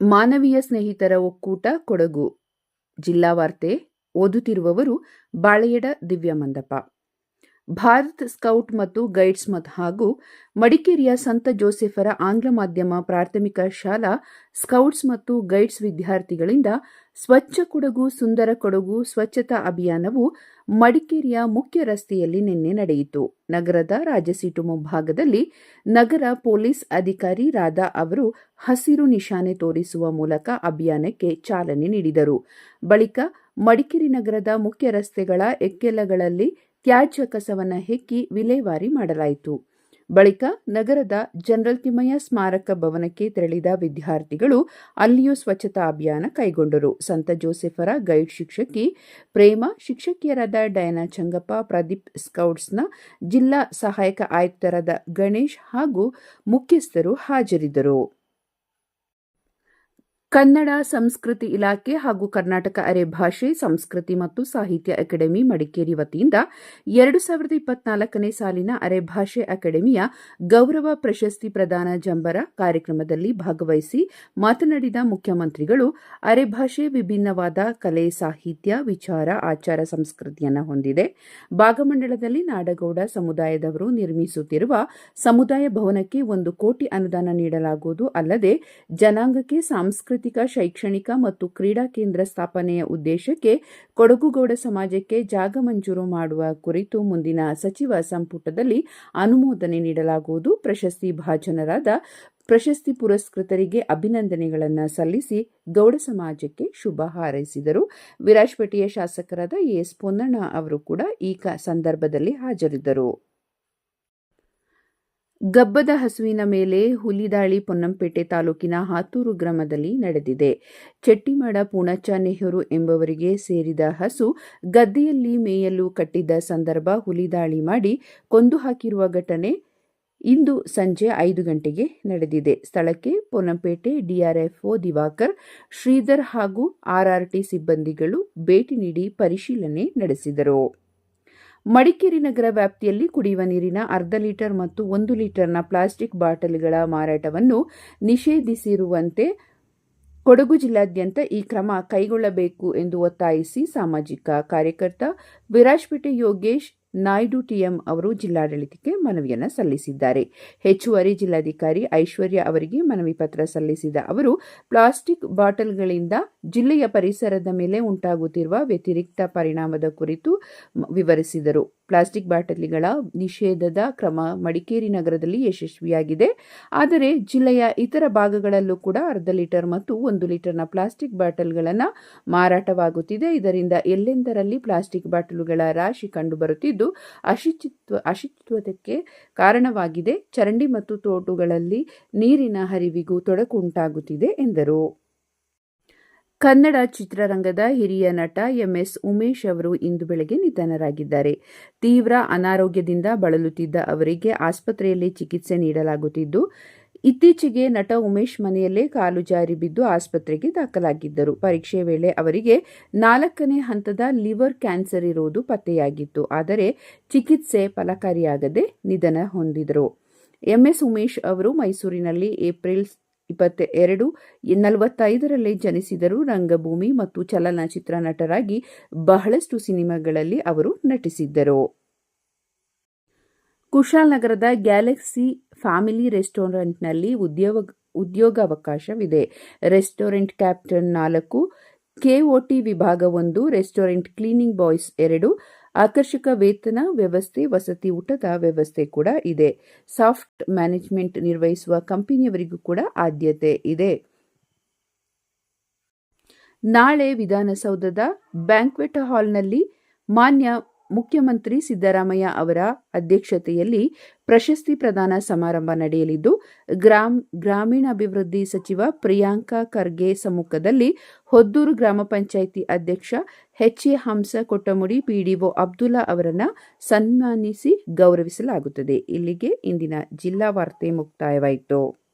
ಮಾನವೀಯ ಸ್ನೇಹಿತರ ಒಕ್ಕೂಟ ಕೊಡಗು. ಜಿಲ್ಲಾ ವಾರ್ತೆ, ಓದುತ್ತಿರುವವರು ಬಾಳೆಯಡ ದಿವ್ಯಮಂದಪ್ಪ ಭಾರತ್ ಸ್ಕೌಟ್ ಮತ್ತು ಗೈಡ್ಸ್ ಮತ್ತು ಹಾಗೂ ಮಡಿಕೇರಿಯ ಸಂತ ಜೋಸೆಫರ ಆಂಗ್ಲ ಮಾಧ್ಯಮ ಪ್ರಾಥಮಿಕ ಶಾಲಾ ಸ್ಕೌಟ್ಸ್ ಮತ್ತು ಗೈಡ್ಸ್ ವಿದ್ಯಾರ್ಥಿಗಳಿಂದ ಸ್ವಚ್ಛ ಕೊಡಗು, ಸುಂದರ ಕೊಡಗು ಸ್ವಚ್ಛತಾ ಅಭಿಯಾನವು ಮಡಿಕೇರಿಯ ಮುಖ್ಯ ರಸ್ತೆಯಲ್ಲಿ ನಿನ್ನೆ ನಡೆಯಿತು. ನಗರದ ರಾಜಸೀಟು ಮುಂಭಾಗದಲ್ಲಿ ನಗರ ಪೊಲೀಸ್ ಅಧಿಕಾರಿ ರಾಧಾ ಅವರು ಹಸಿರು ನಿಶಾನೆ ತೋರಿಸುವ ಮೂಲಕ ಅಭಿಯಾನಕ್ಕೆ ಚಾಲನೆ ನೀಡಿದರು. ಬಳಿಕ ಮಡಿಕೇರಿ ನಗರದ ಮುಖ್ಯ ರಸ್ತೆಗಳ ಎಕ್ಕೆಲಗಳಲ್ಲಿ ತ್ಯಾಜ್ಯ ಕಸವನ್ನು ಹೆಕ್ಕಿ ವಿಲೇವಾರಿ ಮಾಡಲಾಯಿತು. ಬಳಿಕ ನಗರದ ಜನರಲ್ ತಿಮ್ಮಯ್ಯ ಸ್ಮಾರಕ ಭವನಕ್ಕೆ ತೆರಳಿದ ವಿದ್ಯಾರ್ಥಿಗಳು ಅಲ್ಲಿಯೂ ಸ್ವಚ್ಛತಾ ಅಭಿಯಾನ ಕೈಗೊಂಡರು. ಸಂತ ಜೋಸೆಫರ ಗೈಡ್ ಶಿಕ್ಷಕಿ ಪ್ರೇಮ, ಶಿಕ್ಷಕಿಯರಾದ ಡಯನಾ ಚಂಗಪ್ಪ, ಪ್ರದೀಪ್ ಸ್ಕೌಟ್ಸ್ನ ಜಿಲ್ಲಾ ಸಹಾಯಕ ಆಯುಕ್ತರಾದ ಗಣೇಶ್ ಹಾಗೂ ಮುಖ್ಯಸ್ಥರು ಹಾಜರಿದ್ದರು. ಕನ್ನಡ ಸಂಸ್ಕೃತಿ ಇಲಾಖೆ ಹಾಗೂ ಕರ್ನಾಟಕ ಅರೆ ಭಾಷೆ, ಸಂಸ್ಕೃತಿ ಮತ್ತು ಸಾಹಿತ್ಯ ಅಕಾಡೆಮಿ ಮಡಿಕೇರಿ ವತಿಯಿಂದ ಎರಡು ಸಾವಿರದ ಇಪ್ಪತ್ನಾಲ್ಕನೇ ಸಾಲಿನ ಅರೆ ಭಾಷೆ ಅಕಾಡೆಮಿಯ ಗೌರವ ಪ್ರಶಸ್ತಿ ಪ್ರದಾನ ಜಂಬರ ಕಾರ್ಯಕ್ರಮದಲ್ಲಿ ಭಾಗವಹಿಸಿ ಮಾತನಾಡಿದ ಮುಖ್ಯಮಂತ್ರಿಗಳು, ಅರೆ ಭಾಷೆ ವಿಭಿನ್ನವಾದ ಕಲೆ, ಸಾಹಿತ್ಯ, ವಿಚಾರ, ಆಚಾರ ಸಂಸ್ಕೃತಿಯನ್ನು ಹೊಂದಿದೆ. ಭಾಗಮಂಡಲದಲ್ಲಿ ನಾಡಗೌಡ ಸಮುದಾಯದವರು ನಿರ್ಮಿಸುತ್ತಿರುವ ಸಮುದಾಯ ಭವನಕ್ಕೆ ಒಂದು ಕೋಟಿ ಅನುದಾನ ನೀಡಲಾಗುವುದು ಅಲ್ಲದೆ ಜನಾಂಗಕ್ಕೆ ಸಾಂಸ್ಕೃತಿಕ ಸಾಂಸ್ಕೃತಿಕ, ಶೈಕ್ಷಣಿಕ ಮತ್ತು ಕ್ರೀಡಾ ಕೇಂದ್ರ ಸ್ಥಾಪನೆಯ ಉದ್ದೇಶಕ್ಕೆ ಕೊಡಗುಗೌಡ ಸಮಾಜಕ್ಕೆ ಜಾಗ ಮಂಜೂರು ಮಾಡುವ ಕುರಿತು ಮುಂದಿನ ಸಚಿವ ಸಂಪುಟದಲ್ಲಿ ಅನುಮೋದನೆ ನೀಡಲಾಗುವುದು. ಪ್ರಶಸ್ತಿ ಭಾಜನರಾದ ಪ್ರಶಸ್ತಿ ಪುರಸ್ಕೃತರಿಗೆ ಅಭಿನಂದನೆಗಳನ್ನು ಸಲ್ಲಿಸಿ ಗೌಡ ಸಮಾಜಕ್ಕೆ ಶುಭ ಹಾರೈಸಿದರು. ವಿರಾಜಪೇಟೆಯ ಶಾಸಕರಾದ ಎಸ್ ಪೊನ್ನಣ್ಣ ಅವರು ಕೂಡ ಈ ಸಂದರ್ಭದಲ್ಲಿ ಹಾಜರಿದ್ದರು. ಗಬ್ಬದ ಹಸುವಿನ ಮೇಲೆ ಹುಲಿದಾಳಿ ಪೊನ್ನಂಪೇಟೆ ತಾಲೂಕಿನ ಹಾತೂರು ಗ್ರಾಮದಲ್ಲಿ ನಡೆದಿದೆ. ಚೆಟ್ಟಿಮಾಡ ಪೂಣಚ್ಚ ನೆಹರು ಎಂಬವರಿಗೆ ಸೇರಿದ ಹಸು ಗದ್ದೆಯಲ್ಲಿ ಮೇಯಲು ಕಟ್ಟಿದ್ದ ಸಂದರ್ಭ ಹುಲಿದಾಳಿ ಮಾಡಿ ಕೊಂದು ಹಾಕಿರುವ ಘಟನೆ ಇಂದು ಸಂಜೆ ಐದು ಗಂಟೆಗೆ ನಡೆದಿದೆ. ಸ್ಥಳಕ್ಕೆ ಪೊನ್ನಂಪೇಟೆ ಡಿಆರ್ಎಫ್ಒ ದಿವಾಕರ್, ಶ್ರೀಧರ್ ಹಾಗೂ ಆರ್ಆರ್ಟಿ ಸಿಬ್ಬಂದಿಗಳು ಭೇಟಿ ನೀಡಿ ಪರಿಶೀಲನೆ ನಡೆಸಿದರು. ಮಡಿಕೇರಿ ನಗರ ವ್ಯಾಪ್ತಿಯಲ್ಲಿ ಕುಡಿಯುವ ನೀರಿನ ಅರ್ಧ ಲೀಟರ್ ಮತ್ತು ಒಂದು ಲೀಟರ್ನ ಪ್ಲಾಸ್ಟಿಕ್ ಬಾಟಲ್ಗಳ ಮಾರಾಟವನ್ನು ನಿಷೇಧಿಸಿರುವಂತೆ ಕೊಡಗು ಜಿಲ್ಲಾದ್ಯಂತ ಈ ಕ್ರಮ ಕೈಗೊಳ್ಳಬೇಕು ಎಂದು ಒತ್ತಾಯಿಸಿ ಸಾಮಾಜಿಕ ಕಾರ್ಯಕರ್ತ ವಿರಾಜ್ಪೇಟೆ ಯೋಗೇಶ್ ನಾಯ್ಡು ಟಿಎಂ ಅವರು ಜಿಲ್ಲಾಡಳಿತಕ್ಕೆ ಮನವಿಯನ್ನು ಸಲ್ಲಿಸಿದ್ದಾರೆ. ಹೆಚ್ಚುವರಿ ಜಿಲ್ಲಾಧಿಕಾರಿ ಐಶ್ವರ್ಯ ಅವರಿಗೆ ಮನವಿ ಪತ್ರ ಸಲ್ಲಿಸಿದ ಅವರು, ಪ್ಲಾಸ್ಟಿಕ್ ಬಾಟಲ್ಗಳಿಂದ ಜಿಲ್ಲೆಯ ಪರಿಸರದ ಮೇಲೆ ಉಂಟಾಗುತ್ತಿರುವ ವ್ಯತಿರಿಕ್ತ ಪರಿಣಾಮದ ಕುರಿತು ವಿವರಿಸಿದರು. ಪ್ಲಾಸ್ಟಿಕ್ ಬಾಟಲಿಗಳ ನಿಷೇಧದ ಕ್ರಮ ಮಡಿಕೇರಿ ನಗರದಲ್ಲಿ ಯಶಸ್ವಿಯಾಗಿದೆ. ಆದರೆ ಜಿಲ್ಲೆಯ ಇತರ ಭಾಗಗಳಲ್ಲೂ ಕೂಡ ಅರ್ಧ ಲೀಟರ್ ಮತ್ತು ಒಂದು ಲೀಟರ್ನ ಪ್ಲಾಸ್ಟಿಕ್ ಬಾಟಲ್ಗಳನ್ನು ಮಾರಾಟವಾಗುತ್ತಿದೆ. ಇದರಿಂದ ಎಲ್ಲೆಂದರಲ್ಲಿ ಪ್ಲಾಸ್ಟಿಕ್ ಬಾಟಲುಗಳ ರಾಶಿ ಕಂಡುಬರುತ್ತಿದ್ದು, ಅಶುಚಿತ್ವ, ಅಶುಚಿತ್ವಕ್ಕೆ ಕಾರಣವಾಗಿದೆ. ಚರಂಡಿ ಮತ್ತು ತೋಟುಗಳಲ್ಲಿ ನೀರಿನ ಹರಿವಿಗೂ ತೊಡಕು ಉಂಟಾಗುತ್ತಿದೆ, ಎಂದರು. ಕನ್ನಡ ಚಿತ್ರರಂಗದ ಹಿರಿಯ ನಟ ಎಂಎಸ್ ಉಮೇಶ್ ಅವರು ಇಂದು ಬೆಳಗ್ಗೆ ನಿಧನರಾಗಿದ್ದಾರೆ. ತೀವ್ರ ಅನಾರೋಗ್ಯದಿಂದ ಬಳಲುತ್ತಿದ್ದ ಅವರಿಗೆ ಆಸ್ಪತ್ರೆಯಲ್ಲಿ ಚಿಕಿತ್ಸೆ ನೀಡಲಾಗುತ್ತಿದ್ದು, ಇತ್ತೀಚೆಗೆ ನಟ ಉಮೇಶ್ ಮನೆಯಲ್ಲೇ ಕಾಲು ಜಾರಿ ಬಿದ್ದು ಆಸ್ಪತ್ರೆಗೆ ದಾಖಲಾಗಿದ್ದರು. ಪರೀಕ್ಷೆ ವೇಳೆ ಅವರಿಗೆ ನಾಲ್ಕನೇ ಹಂತದ ಲಿವರ್ ಕ್ಯಾನ್ಸರ್ ಇರುವುದು ಪತ್ತೆಯಾಗಿತ್ತು. ಆದರೆ ಚಿಕಿತ್ಸೆ ಫಲಕಾರಿಯಾಗದೆ ನಿಧನ ಹೊಂದಿದರು. ಎಂಎಸ್ ಉಮೇಶ್ ಅವರು ಮೈಸೂರಿನಲ್ಲಿ ಏಪ್ರಿಲ್ ಇಪ್ಪತ್ತ ಎರಡು ನಲವತ್ತೈದರಲ್ಲಿ ಜನಿಸಿದರು ರಂಗಭೂಮಿ ಮತ್ತು ಚಲನಚಿತ್ರ ನಟರಾಗಿ ಬಹಳಷ್ಟು ಸಿನಿಮಾಗಳಲ್ಲಿ ಅವರು ನಟಿಸಿದ್ದರು. ಕುಶಾಲನಗರದ ಗ್ಯಾಲಕ್ಸಿ ಫ್ಯಾಮಿಲಿ ರೆಸ್ಟೋರೆಂಟ್ನಲ್ಲಿ ಉದ್ಯೋಗ, ಉದ್ಯೋಗಾವಕಾಶವಿದೆ. ರೆಸ್ಟೋರೆಂಟ್ ಕ್ಯಾಪ್ಟನ್ ನಾಲ್ಕು, ಕೆಒಟಿ ವಿಭಾಗ ಒಂದು, ರೆಸ್ಟೋರೆಂಟ್ ಕ್ಲೀನಿಂಗ್ ಬಾಯ್ಸ್ ಎರಡು ಆಕರ್ಷಕ ವೇತನ ವ್ಯವಸ್ಥೆ, ವಸತಿ ಊಟದ ವ್ಯವಸ್ಥೆ ಕೂಡ ಇದೆ. ಸಾಫ್ಟ್ ಮ್ಯಾನೇಜ್ಮೆಂಟ್ ನಿರ್ವಹಿಸುವ ಕಂಪನಿಯವರಿಗೂ ಕೂಡ ಆದ್ಯತೆ ಇದೆ. ನಾಳೆ ವಿಧಾನಸೌಧದ ಬ್ಯಾಂಕ್ವೆಟ್ ಹಾಲ್ನಲ್ಲಿ ಮಾನ್ಯ ಮುಖ್ಯಮಂತ್ರಿ ಸಿದ್ದರಾಮಯ್ಯ ಅವರ ಅಧ್ಯಕ್ಷತೆಯಲ್ಲಿ ಪ್ರಶಸ್ತಿ ಪ್ರದಾನ ಸಮಾರಂಭ ನಡೆಯಲಿದ್ದು, ಗ್ರಾಮ್, ಗ್ರಾಮೀಣಾಭಿವೃದ್ಧಿ ಸಚಿವ ಪ್ರಿಯಾಂಕಾ ಖರ್ಗೆ ಸಮ್ಮುಖದಲ್ಲಿ ಹೊದ್ದೂರು ಗ್ರಾಮ ಪಂಚಾಯಿತಿ ಅಧ್ಯಕ್ಷ H A Hamsa Kottamudi PDO Abdulla ಅವರನ್ನು ಸನ್ಮಾನಿಸಿ ಗೌರವಿಸಲಾಗುತ್ತದೆ. ಇಲ್ಲಿಗೆ ಇಂದಿನ ಜಿಲ್ಲಾ ವಾರ್ತೆ ಮುಕ್ತಾಯವಾಯಿತು.